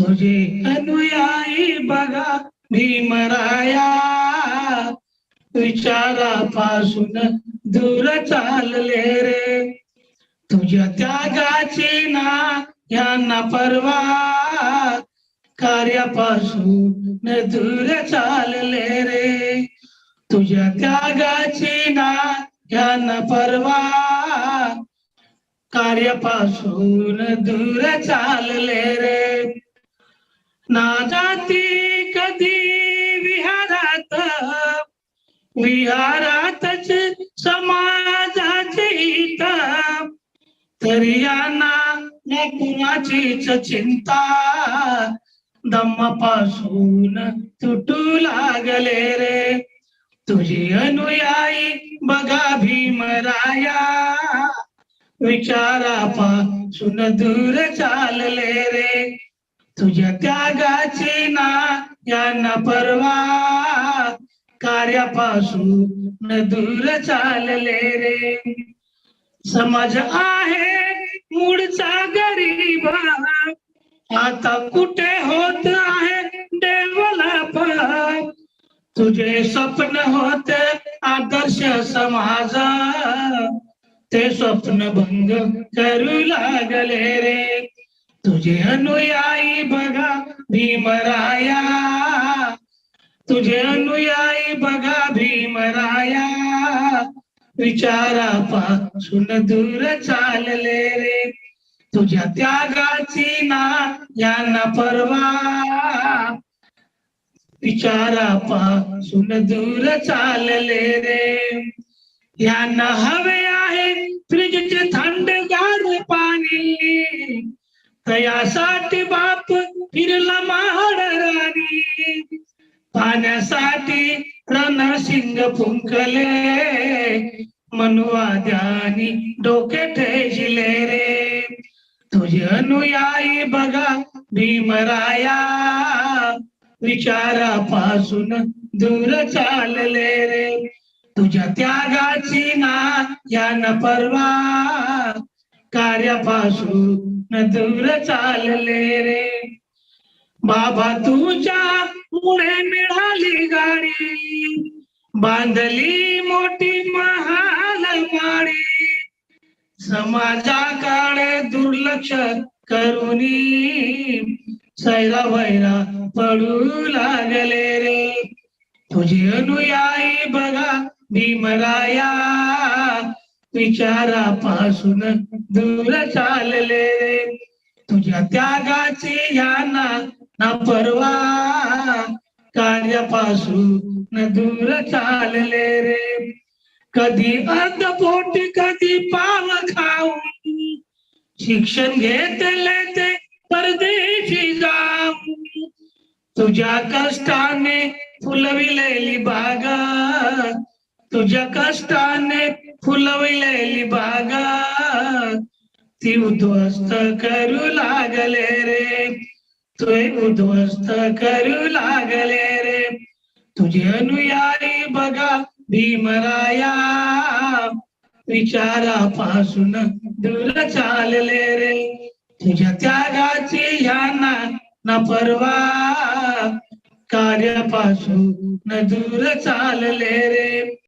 तुझे अनुयायी बघा भीमराया विचारापासून दूर चालले रे. तुझ्या त्यागाची ना यांना परवा. कार्यापासून दूर चालले रे. तुझ्या त्यागाची ना यांना परवा. कार्यापासून दूर चालले रे. ना जाते कधी विहारात? विहारातच समाजाचे हित. तरी यांना कुणाचीच चिंता. दम्मापासून तुटू लागले रे. तुझी अनुयायी बघा भीमराया विचारापासून दूर चालले रे. तुझ्या त्यागाची ना यांना परवा. कार्यापासून दूर चालले रे. समाज आहे मूळचा गरीब. आता कुठे होत आहे डेव्हलप तुझे स्वप्न होते आदर्श समाज. ते स्वप्न भंग करू लागले रे. तुझे अनुयायी बघा भीमराया. तुझे अनुयायी बघा भीमराया. विचारापासून दूर चालले रे. तुझ्या त्यागाची ना यांना परवा. विचारापासून दूर चालले रे. यांना हवे तयासाठी बाप फिरला महाड राणी. पाण्यासाठी रणसिंग फुंकले. मनुवाद्यानी डोके ठेजले रे. तुझे अनुयायी बघा भीमराया. विचारापासून दूर चालले रे. तुझ्या त्यागाची ना यान परवा. कार्यापासून दूर चालले रे. बाबा तुझ्या पुढे मिळाली गाडी बांधली मोठी महाल माडी. समाजाकडे दुर्लक्ष करुनी सैरा वैरा पडू लागले रे. तुझी अनुयायी बघा भीमराया. विचारापासून दूर चालले रे. तुझ्या त्यागाची यांना ना परवा. कार्यापासून दूर चालले रे. कधी अर्धपोटी कधी पाव खाऊन. शिक्षण घेतले ते परदेशी जाऊन. तुझ्या कष्टाने फुलविलेली बागा. तुझ्या कष्टाने फुलविलेली बागा ती उद्ध्वस्त करू लागले रे. तुय उद्ध्वस्त करू लागले रे. तुझे अनुयायी बघा भीमराया. विचारापासून दूर चालले रे. तुझ्या त्यागाची ह्यांना न परवा. कार्यापासून दूर चालले रे.